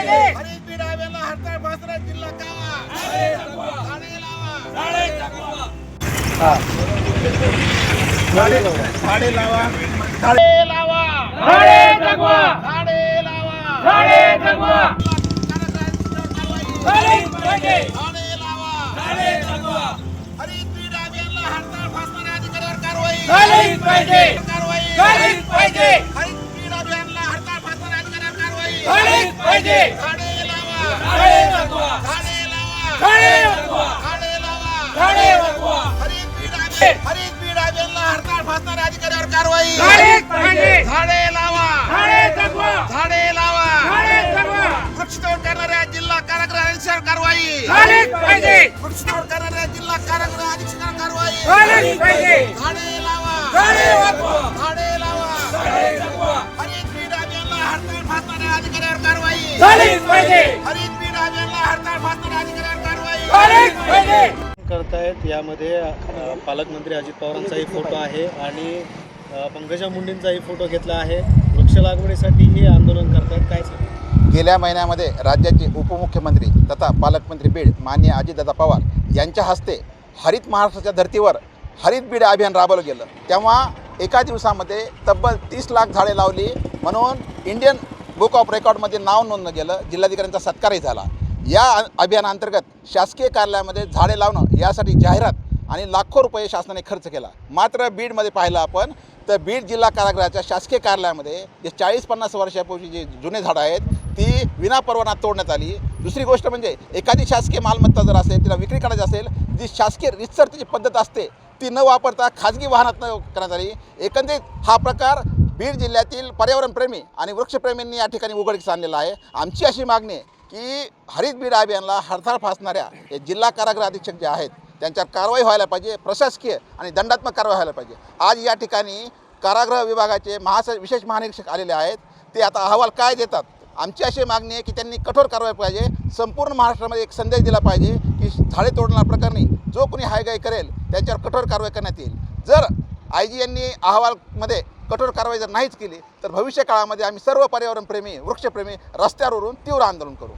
बीड हायवेला हडताळ फासला जिल्हा झाडे लावा. झाडे लावा. झाडे लावा. झाडे जगवा. झाडे लावा. झाडे जगवा. कारवाई झाडे लावा. झाडे जगवा. अधिकाऱ्यावर कारवाई. झालीच पाहिजे. कारवाई. झालीच पाहिजे. अधिकाऱ्यावर कारवाई. पाहिजे झाडे लावा. झाडे लावा. झाडे जगवा. वृक्षतोड करणाऱ्या जिल्हा कारागृह अधीक्षक कारवाई. झालीच पाहिजे. वृक्षतोड करणाऱ्या जिल्हा कारागृह अधीक्षक कारवाई. झालीच पाहिजे. झाडे लावा. झाडे पाहिजे. करतायत यामध्ये पालकमंत्री अजित पवारांचाही फोटो आहे आणि पंकजा मुंडेंचाही फोटो घेतला आहे. वृक्ष लागवडीसाठी हे आंदोलन करतायत. काय गेल्या महिन्यामध्ये राज्याचे उपमुख्यमंत्री तथा पालकमंत्री बीड माननीय अजितदादा पवार यांच्या हस्ते हरित महाराष्ट्राच्या धर्तीवर हरित बीड अभियान राबवलं गेलं. तेव्हा एका दिवसामध्ये तब्बल तीस लाख झाडे लावली. म्हणून इंडियन बुक ऑफ रेकॉर्डमध्ये नाव नोंदलं गेलं जिल्हाधिकाऱ्यांचा सत्कारही झाला. या अभियानाअंतर्गत शासकीय कार्यालयामध्ये झाडे लावणं यासाठी जाहिरात आणि लाखो रुपये शासनाने खर्च केला. मात्र बीडमध्ये पाहिलं आपण तर बीड जिल्हा कारागृहाच्या शासकीय कार्यालयामध्ये जे चाळीस पन्नास वर्षापूर्वी जे जुने झाडं आहेत ती विनापरवाना तोडण्यात आली. दुसरी गोष्ट म्हणजे एखादी शासकीय मालमत्ता जर असेल तिला विक्री करायची असेल जी शासकीय रितसर त्याची पद्धत असते ती न वापरता खाजगी वाहनात न करण्यात आली. एकंदरीत हा प्रकार बीड जिल्ह्यातील पर्यावरणप्रेमी आणि वृक्षप्रेमींनी या ठिकाणी उघडकीस आणलेला आहे. आमची अशी मागणी आहे की हरित बीड अभियानला हरताळ फासणाऱ्या हे जिल्हा कारागृह अधीक्षक जे आहेत त्यांच्यावर कारवाई व्हायला पाहिजे प्रशासकीय आणि दंडात्मक कारवाई व्हायला पाहिजे. आज या ठिकाणी कारागृह विभागाचे महास विशेष महानिरीक्षक आलेले आहेत. ते आता अहवाल काय देतात? आमची अशी मागणी आहे की त्यांनी कठोर कारवाई पाहिजे. संपूर्ण महाराष्ट्रामध्ये एक संदेश दिला पाहिजे की झाडे तोडणार प्रकरणी जो कोणी हायगाई करेल त्यांच्यावर कठोर कारवाई करण्यात येईल. जर आय जी यांनी अहवालमध्ये कठोर कारवाई जर नाहीच केली तर भविष्य काळामध्ये आम्ही सर्व पर्यावरणप्रेमी वृक्षप्रेमी रस्त्यावरून तीव्र आंदोलन करू.